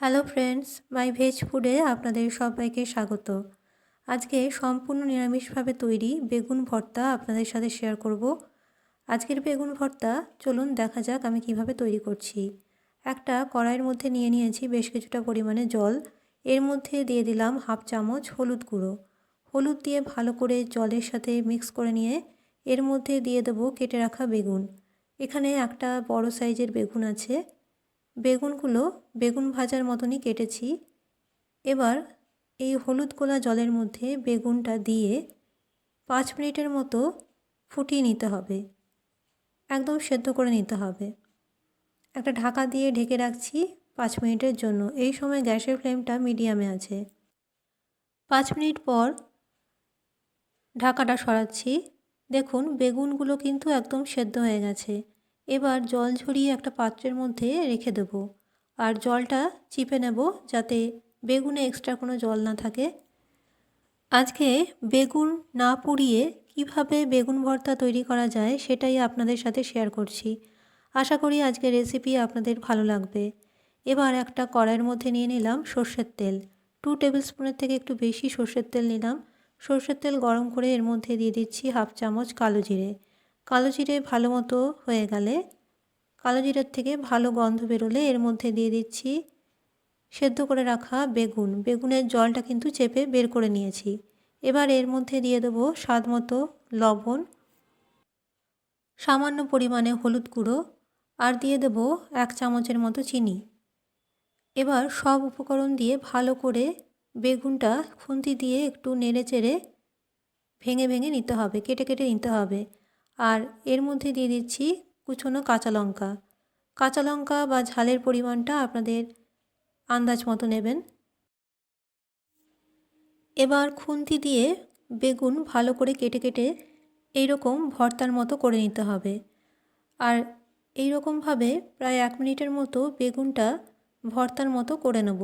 Hello friends, মাই veg ফুডে আপনাদের সবাইকে স্বাগত। আজকে সম্পূর্ণ নিরামিষভাবে তৈরি বেগুন ভর্তা আপনাদের সাথে শেয়ার করব। আজকের বেগুন ভর্তা, চলুন দেখা যাক আমি কীভাবে তৈরি করছি। একটা কড়াইয়ের মধ্যে নিয়ে নিয়েছি বেশ কিছুটা পরিমাণে জল। এর মধ্যে দিয়ে দিলাম হাফ চামচ হলুদ গুঁড়ো। হলুদ দিয়ে ভালো করে জলের সাথে মিক্স করে নিয়ে এর মধ্যে দিয়ে দেবো কেটে রাখা বেগুন। এখানে একটা বড় সাইজের বেগুন আছে। বেগুনগুলো বেগুন ভাজার মতনই কেটেছি। এবার এই হলুদ গোলা জলের মধ্যে বেগুনটা দিয়ে পাঁচ মিনিটের মতো ফুটিয়ে নিতে হবে। একদম সেদ্ধ করে নিতে হবে। একটা ঢাকা দিয়ে ঢেকে রাখছি পাঁচ মিনিটের জন্য। এই সময় গ্যাসের ফ্লেমটা মিডিয়ামে আছে। পাঁচ মিনিট পর ঢাকাটা সরাচ্ছি। দেখুন, বেগুনগুলো কিন্তু একদম সেদ্ধ হয়ে গেছে। এবার জল ঝরিয়ে একটা পাত্রের মধ্যে রেখে দেব। আর জলটা চিপে নেব যাতে বেগুনে এক্সট্রা কোনো জল না থাকে। আজকে বেগুন না পুড়িয়ে কীভাবে বেগুন ভর্তা তৈরি করা যায় সেটাই আপনাদের সাথে শেয়ার করছি। আশা করি আজকের রেসিপি আপনাদের ভালো লাগবে। এবার একটা কড়াইয়ের মধ্যে নিয়ে নিলাম সর্ষের তেল। টু টেবিল স্পুনের থেকে একটু বেশি সর্ষের তেল নিলাম। সর্ষের তেল গরম করে এর মধ্যে দিয়ে দিচ্ছি হাফ চামচ কালো জিরে। কালো জিরে ভালো মতো হয়ে গেলে কালো জিরের থেকে ভালো গন্ধ বেরোলে এর মধ্যে দিয়ে দিচ্ছি সেদ্ধ করে রাখা বেগুন। বেগুনের জলটা কিন্তু চেপে বের করে নিয়েছি। এবার এর মধ্যে দিয়ে দেবো স্বাদ মতো লবণ, সামান্য পরিমাণে হলুদ গুঁড়ো আর দিয়ে দেবো এক চামচের মতো চিনি। এবার সব উপকরণ দিয়ে ভালো করে বেগুনটা খুন্তি দিয়ে একটু নেড়ে চেড়ে ভেঙে ভেঙে নিতে হবে, কেটে কেটে নিতে হবে। আর এর মধ্যে দিয়ে দিচ্ছি কুচনো কাঁচা লঙ্কা। কাঁচা লঙ্কা বা ঝালের পরিমাণটা আপনাদের আন্দাজ মতো নেবেন। এবার খুন্তি দিয়ে বেগুন ভালো করে কেটে কেটে এইরকম ভর্তার মতো করে নিতে হবে। আর এই রকমভাবে প্রায় এক মিনিটের মতো বেগুনটা ভর্তার মতো করে নেব।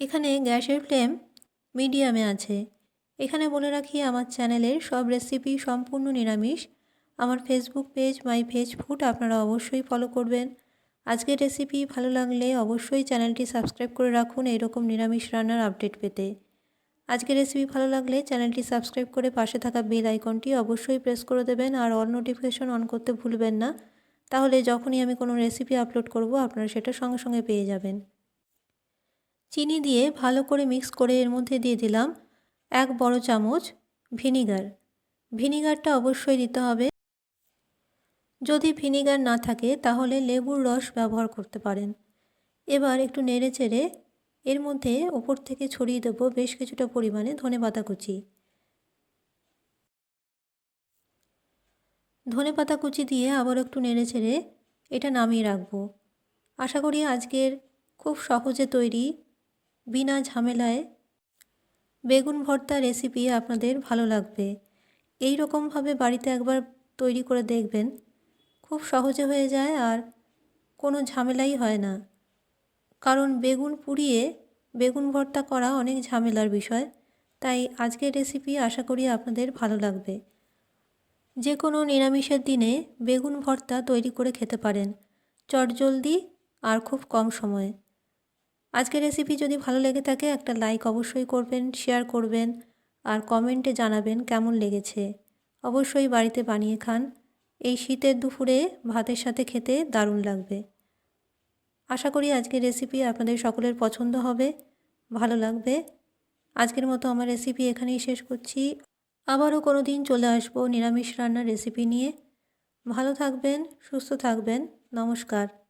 এখানে গ্যাসের ফ্লেম মিডিয়ামে আছে। এখানে বলে রাখি, আমার চ্যানেলের সব রেসিপি সম্পূর্ণ নিরামিষ। আমার Facebook page my veg food আপনারা অবশ্যই ফলো করবেন। আজকের রেসিপি ভালো লাগলে অবশ্যই চ্যানেলটি সাবস্ক্রাইব করে রাখুন এরকম নিরামিষ রান্নার আপডেট পেতে। আজকের রেসিপি ভালো লাগলে চ্যানেলটি সাবস্ক্রাইব করে পাশে থাকা বেল আইকনটি অবশ্যই প্রেস করে দেবেন আর অল নোটিফিকেশন অন করতে ভুলবেন না। তাহলে যখনই আমি কোনো রেসিপি আপলোড করব, আপনারা সেটা সঙ্গে সঙ্গে পেয়ে যাবেন। চিনি দিয়ে ভালো করে মিক্স করে এর মধ্যে দিয়ে দিলাম। এক বড় চামচ ভিনিগার। ভিনিগারটা অবশ্যই দিতে হবে। যদি ভিনিগার না থাকে, তাহলে লেবুর রস ব্যবহার করতে পারেন। এবার একটু নেড়ে চেড়ে এর মধ্যে ওপর থেকে ছড়িয়ে দেবো বেশ কিছুটা পরিমাণে ধনে পাতা কুচি। ধনে পাতা কুচি দিয়ে আবার একটু নেড়ে চেড়ে এটা নামিয়ে রাখব। আশা করি আজকের খুব সহজে তৈরি, বিনা ঝামেলায় বেগুন ভর্তা রেসিপি আপনাদের ভালো লাগবে। এই রকমভাবে বাড়িতে একবার তৈরি করে দেখবেন। খুব সহজে হয়ে যায় আর কোনো ঝামেলাই হয় না। কারণ বেগুন পুড়িয়ে বেগুন ভর্তা করা অনেক ঝামেলার বিষয়। তাই আজকের রেসিপি আশা করি আপনাদের ভালো লাগবে। যে কোনো নিরামিষের দিনে বেগুন ভর্তা তৈরি করে খেতে পারেন। চটজলদি আর খুব কম সময়ে। আজকের রেসিপি যদি ভালো লেগে থাকে, একটা লাইক অবশ্যই করবেন শেয়ার করবেন, আর কমেন্টে জানাবেন কেমন লেগেছে। অবশ্যই বাড়িতে বানিয়ে খান। এই শীতের দুপুরে ভাতের সাথে খেতে দারুণ লাগবে। আশা করি আজকের রেসিপি আপনাদের সকলের পছন্দ হবে, ভালো লাগবে। আজকের মতো আমার রেসিপি এখানেই শেষ করছি। আবারও কোনো দিন চলে আসব নিরামিষ রান্নার রেসিপি নিয়ে। ভালো থাকবেন, সুস্থ থাকবেন। নমস্কার।